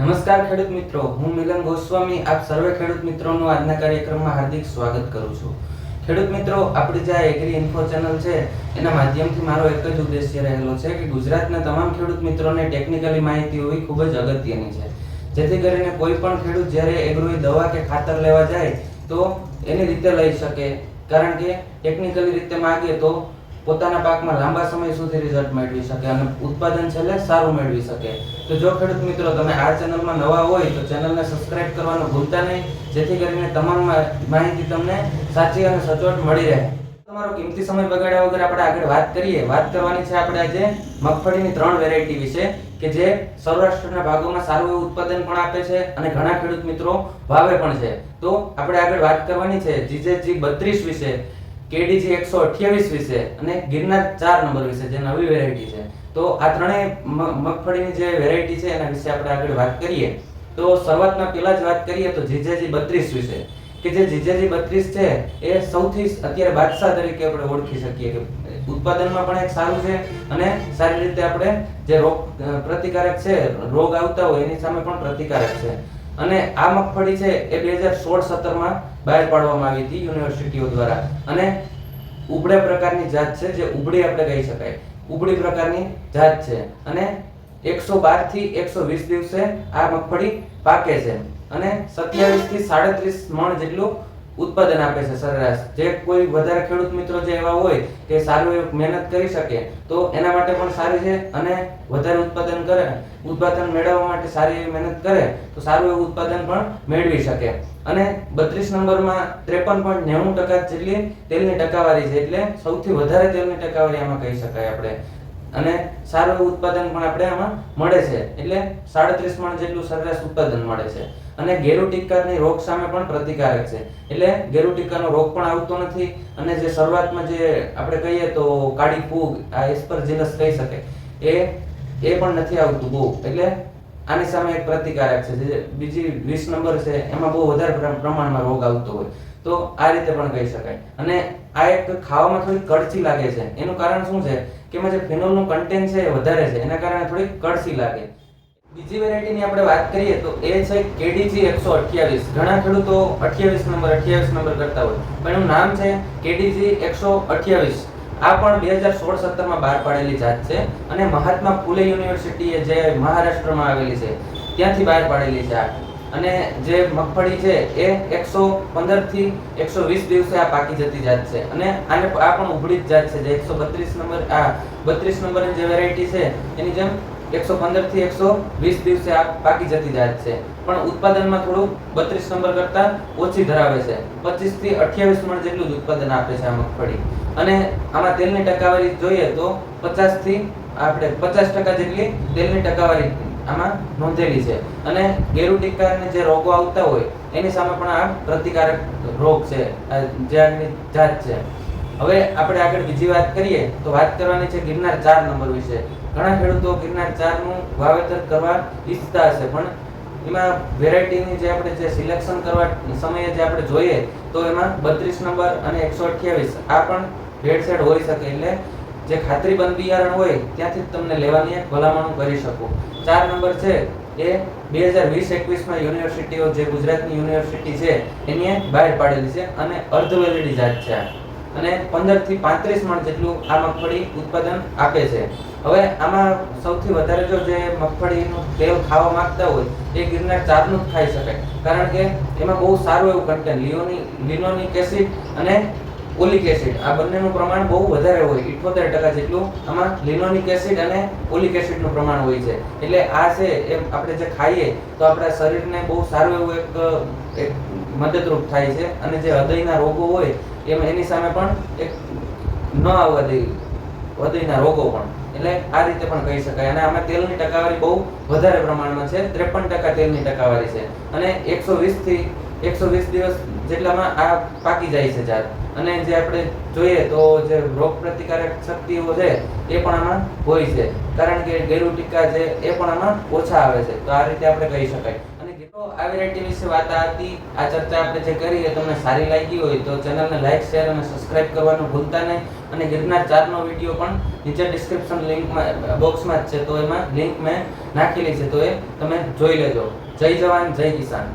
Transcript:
નમસ્કાર ખેડૂત મિત્રો, હું મિલન ગોસ્વામી, આપ સર્વે ખેડૂત મિત્રોનું આજના કાર્યક્રમમાં હાર્દિક સ્વાગત કરું છું. ખેડૂત મિત્રો, આપણી જે આ એગ્રી ઇન્ફો ચેનલ છે, એના માધ્યમથી મારો એક જ ઉદ્દેશ્ય રહેલો છે કે ગુજરાતના તમામ ખેડૂત મિત્રોને ટેકનિકલી માહિતી હોવી ખૂબ જ અગત્યની છે. જેથી કરીને કોઈ પણ ખેડૂત જ્યારે એગ્રોની દવા કે ખાતર લેવા જાય, તો એની રીતે લઈ શકે. કારણ કે ટેકનિકલી રીતે માગે તો પોતાના પાકમાં લાંબા સમય સુધી રિઝલ્ટ મેળવી શકે અને ઉત્પાદન છેલ્લે સારું મેળવી શકે. તો જો ખેડૂત મિત્રો તમે આ ચેનલમાં નવા હોય તો ચેનલને સબસ્ક્રાઇબ કરવાનું ભૂલતા નહીં. જેથી કરીને તમામ માહિતી તમને સાચી અને સચોટ મળી રહે. તમારો કિંમતી સમય બગાડ્યા વગર આપણે આગળ વાત કરીએ. વાત કરવાની છે આપણે આજે મગફળીની ત્રણ વેરાયટી વિશે, કે જે સૌરાષ્ટ્રના ભાગોમાં સારું એવું ઉત્પાદન પણ આપે છે અને ઘણા ખેડૂત મિત્રો વાવે પણ છે. તો આપણે આગળ વાત કરવાની છે. જીજેજી બત્રીસ વિશે. કેડીજી એકસો અઠ્યાવીસ વિશે અને ગિરનાર ચાર નંબર વિશે જે નવી વેરાયટી છે. તો આ ત્રણેય મગફળીની જે વેરાયટી છે એના વિશે આપણે આગળ વાત કરીએ. તો શરૂઆતમાં પહેલા જ વાત કરીએ તો જીજેજી બત્રીસ વિશે. કે જે જીજેજી બત્રીસ છે એ સૌથી અત્યારે બાદશાહ તરીકે આપણે ઓળખી શકીએ કે ઉત્પાદનમાં પણ એક સારું છે અને સારી રીતે આપણે જે રોગ પ્રતિકારક છે, રોગ આવતા હોય એની સામે પણ પ્રતિકારક છે. અને આ મગફળી છે એ બે હજાર સોળ સત્તરમાં બહાર પાડવામાં આવી હતી યુનિવર્સિટીઓ દ્વારા. અને ઉબળે પ્રકારની જાત છે જે ઉબળી આપણે કહી શકાય. ઉબળી પ્રકારની જાત છે. અને એકસો બારથી એકસો વીસ દિવસે આ મગફળી પાકે છે. અને સત્યાવીસથી સાડત્રીસ મણ જેટલું ઉત્પાદન આપે છે સરેરાશ. જે કોઈ વધારે ખેડૂત મિત્રો જે એવા હોય કે સારું એવું મહેનત કરી શકે, તો એના માટે પણ સારી છે અને વધારે ઉત્પાદન કરે, ઉત્પાદન મેળવવા માટે સારી એવી મહેનત કરે, તો સારું એવું ઉત્પાદન પણ મેળવી શકે. અને બત્રીસ નંબરમાં ત્રેપન પોઈન્ટ નેવું ટકા જેટલી તેલની ટકાવારી છે, એટલે સૌથી વધારે તેલની ટકાવારી આમાં કહી શકાય આપણે. અને સારું ઉત્પાદન પણ આપણે આમાં મળે છે, એટલે સાડત્રીસ મણ જેટલું સરેરાશ ઉત્પાદન મળે છે. અને ગેરુ ટીકાની રોગ સામે પણ પ્રતિકારક છે. એટલે ગેરુટિકરનો રોગ પણ આવતો નથી અને જે શરૂઆતમાં જે આપણે કહીએ તો કાળી ફૂગ, આ એસ્પરજિનસ કહી શકે, એ એ પણ નથી આવતું બહુ. એટલે આની સામે એક પ્રતિકારક છે. જે બીજી વીસ નંબર છે, એમાં બહુ વધારે પ્ર- પ્રમાણમાં રોગ આવતો હોય. તો આ રીતે પણ કહી શકાય. અને આ એક ખાવામાં થોડી કડચી લાગે છે. એનું કારણ શું છે? કે એમાં જે ફિનોલનું કન્ટેન્ટ છે એ વધારે છે. એના કારણે થોડી કડસી લાગે. બીજી વેરાયટીની આપણે વાત કરીએ તો એ છે કેડીજી એકસો અઠ્યાવીસ. ઘણા ખેડૂતો અઠ્યાવીસ નંબર અઠ્યાવીસ નંબર કરતા હોય. પણ એનું નામ છે કેડીજી એકસો અઠ્યાવીસ. આ પણ બે હજાર સોળ સત્તરમાં બહાર પાડેલી જાત છે અને મહાત્મા ફુલે યુનિવર્સિટી જે મહારાષ્ટ્રમાં આવેલી છે, ત્યાંથી બહાર પાડેલી છે આ. અને જે મગફળી છે એ એકસો પંદરથી એકસો વીસ દિવસે આ પાકી જતી જાત છે. અને આને આ પણ ઉભળી જ જાત છે. જે એકસો બત્રીસ નંબર, આ બત્રીસ નંબરની જે વેરાયટી છે, એની જેમ એકસો પંદરથી એકસો વીસ દિવસે આ પાકી જતી જાત છે. પણ ઉત્પાદનમાં થોડું બત્રીસ નંબર કરતા ઓછી ધરાવે છે. પચીસથી અઠ્યાવીસ મણ જેટલું જ ઉત્પાદન આપે છે આ મગફળી. અને આમાં તેલની ટકાવારી જોઈએ તો પચાસથી આપણે પચાસ ટકા જેટલી તેલની ટકાવારી આમાં નોંધેલી છે. અને ગેરુ ટીકાને જે રોગો આવતા હોય, એની સામે પણ આ પ્રતિકારક રોગ છે. આ જાત છે. હવે આપણે આગળ બીજી વાત કરીએ, તો વાત કરવાની છે ગિરનાર ચાર નંબર વિશે. ઘણા ખેડૂતો ગિરનાર ચારનું વાવેતર કરવા ઈચ્છતા હશે, પણ એમાં વેરાયટીની જે આપણે જે સિલેક્શન કરવા સમયે જે આપણે જોઈએ, તો એમાં બત્રીસ નંબર અને એકસો અઠ્યાવીસ, આ પણ સેડ હોઈ શકે એટલે જે ખાતરીબંધ બિયારણ હોય, ત્યાંથી જ તમને લેવાની એક ભલામણ કરી શકો. ચાર નંબર છે એ બે હજાર વીસ એકવીસમાં યુનિવર્સિટીઓ જે ગુજરાતની યુનિવર્સિટી છે, એની બહાર પાડેલી છે અને અર્ધવેલેડી જાત છે અને પંદરથી પાંત્રીસ મણ જેટલું આ મગફળી ઉત્પાદન આપે છે. હવે આમાં સૌથી વધારે જો જે મગફળીનું તેલ ખાવા માંગતા હોય, એ ગિરનાર ચારનું જ ખાઈ શકાય કારણ કે એમાં બહુ સારું એવું કન્ટેન્ટ લિયોની લિનોનિક એસિડ અને ઓલિક એસિડ આ બંનેનું પ્રમાણ બહુ વધારે હોય, ઇઠોતેર ટકા જેટલું આમાં લિનોનિક એસિડ અને ઓલિક એસિડનું પ્રમાણ હોય છે. એટલે આ છે એ આપણે જે ખાઈએ, તો આપણા શરીરને બહુ સારું એવું એક એક મદદરૂપ થાય છે. અને જે હૃદયના રોગો હોય, એમ એની સામે પણ એક ન આવવા દે હૃદયના રોગો પણ. એટલે આ રીતે પણ કહી શકાય. અને આમાં તેલની ટકાવારી બહુ વધારે પ્રમાણમાં છે. ત્રેપન ટકા તેલની ટકાવારી છે. અને એકસો થી એકસો વીસ દિવસ જેટલામાં આ પાકી જાય છે જાત. અને જે આપણે જોઈએ તો જે રોગ પ્રતિકારક શક્તિઓ છે, એ પણ આમાં હોય છે. કારણ કે ગેરુ ટીકા છે એ પણ આમાં ઓછા આવે છે. તો આ રીતે આપણે કહી શકાય. આ વેરાયટી વિશે વાત હતી. આ ચર્ચા આપણે જે કરી એ તમને સારી લાગી હોય તો ચેનલને લાઈક, શેર અને સબસ્ક્રાઇબ કરવાનું ભૂલતા નહીં. અને ગિરનાર ચારનો વીડિયો પણ નીચે ડિસ્ક્રિપ્શન લિંકમાં બોક્સમાં જ છે. તો એમાં લિંક મેં નાખેલી છે. તો એ તમે જોઈ લેજો. જય જવાન, જય કિસાન.